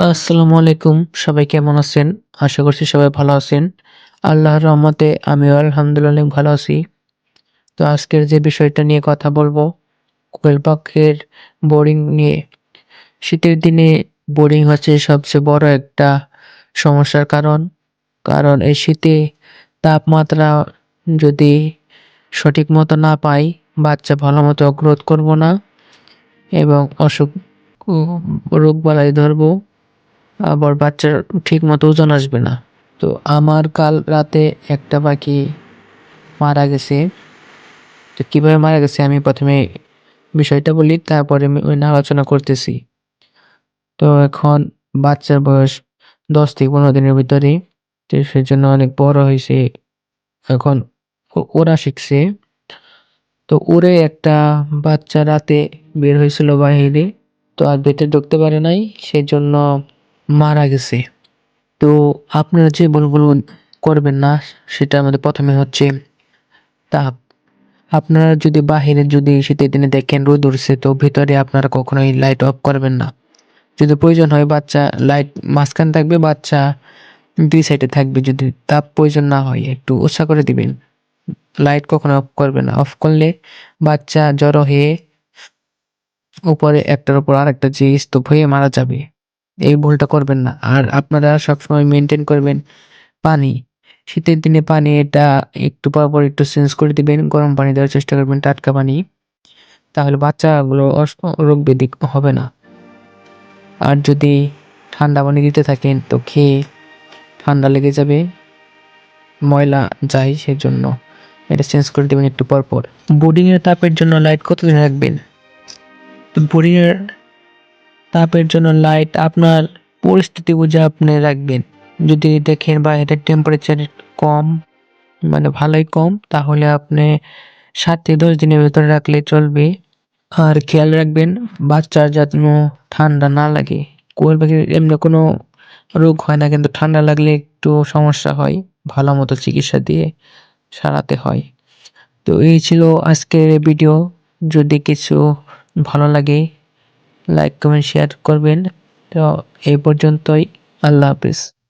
আসসালামু আলাইকুম, সবাই কেমন আছেন? আশা করছি সবাই ভালো আছেন। আল্লাহর রহমতে আমিও আলহামদুলিল্লাহ ভালো আছি। তো আজকের যে বিষয়টা নিয়ে কথা বলব, কোয়েল বোরিং নিয়ে। শীতের দিনে বোরিং হচ্ছে সবচেয়ে বড় একটা সমস্যার কারণ। কারণ এই শীতে তাপমাত্রা যদি সঠিক মতো না পাই, বাচ্চা ভালো মতো গ্রোথ করব না এবং অসুখ রোগ বালাই ধরবো। আবার বাচ্চার ঠিক মতো ওজন আসবে না। তো আমার কাল রাতে একটা পাখি মারা গেছে। তো কীভাবে মারা গেছে আমি প্রথমে বিষয়টা বলি, তারপরে আমি ওই আলোচনা করতেছি। তো এখন বাচ্চার বয়স দশ থেকে পনেরো দিনের ভিতরে তো সেজন্য অনেক বড় হয়েছে। এখন ওরা শিখছে। তো ওরে একটা বাচ্চা রাতে বের হয়েছিল বাহিরে, তো আর ভেতরে ঢুকতে পারে নাই সেই জন্য মারা গেছে। তো আপনারা যে ভুলগুলো করবেন না, সেটা আমাদের প্রথমে হচ্ছে তাপ। আপনারা যদি বাহিরে যদি শীতের দিনে দেখেন রোদ উঠছে, তো ভিতরে আপনারা কখনোই লাইট অফ করবেন না। যদি প্রয়োজন হয় বাচ্চা লাইট মাঝখানে থাকবে, বাচ্চা দুই সাইডে থাকবে। যদি তাপ প্রয়োজন না হয়, একটু উৎসাহ করে দিবেন। লাইট কখনো অফ করবে না। অফ করলে বাচ্চা জড়ো হয়ে উপরে একটার উপর আর একটা যে স্তূপ হয়ে মারা যাবে। এই ভুলটা করবেন না। আর আপনারা সবসময় মেনটেন করবেন পানি। শীতের দিনে পানি এটা একটু পর পর একটু চেঞ্জ করে দিবেন, গরম পানি দেওয়ার চেষ্টা করবেন টাটকা পানি। তাহলে বাচ্চাগুলো রোগ ব্যাধি হবে না। আর যদি ঠান্ডা পানি দিতে থাকেন তো খেয়ে ঠান্ডা লেগে যাবে, ময়লা যায় সেজন্য। এটা চেঞ্জ করে দেবেন একটু পর পর। বোর্ডিংয়ের তাপের জন্য লাইট কতদিন রাখবেন? বোর্ডিংয়ের তাপের জন্য লাইট আপনার পরিস্থিতি বুঝে আপনি রাখবেন। যদি দেখেন বা বাইরের টেম্পারেচার কম মানে ভালোই কম, তাহলে আপনি সাত থেকে দশ দিনের ভেতরে রাখলে চলবে। আর খেয়াল রাখবেন, বাচ্চার যেন ঠান্ডা না লাগে। কোয়েল পাখির এমনি কোনো রোগ হয় না, কিন্তু ঠান্ডা লাগলে একটু সমস্যা হয়, ভালো মতো চিকিৎসা দিয়ে সারাতে হয়। তো এই ছিল আজকের ভিডিও যদি কিছু ভালো লাগে লাইক কমেন্ট শেয়ার করবেন তো এই পর্যন্তই. আল্লাহ হাফিজ।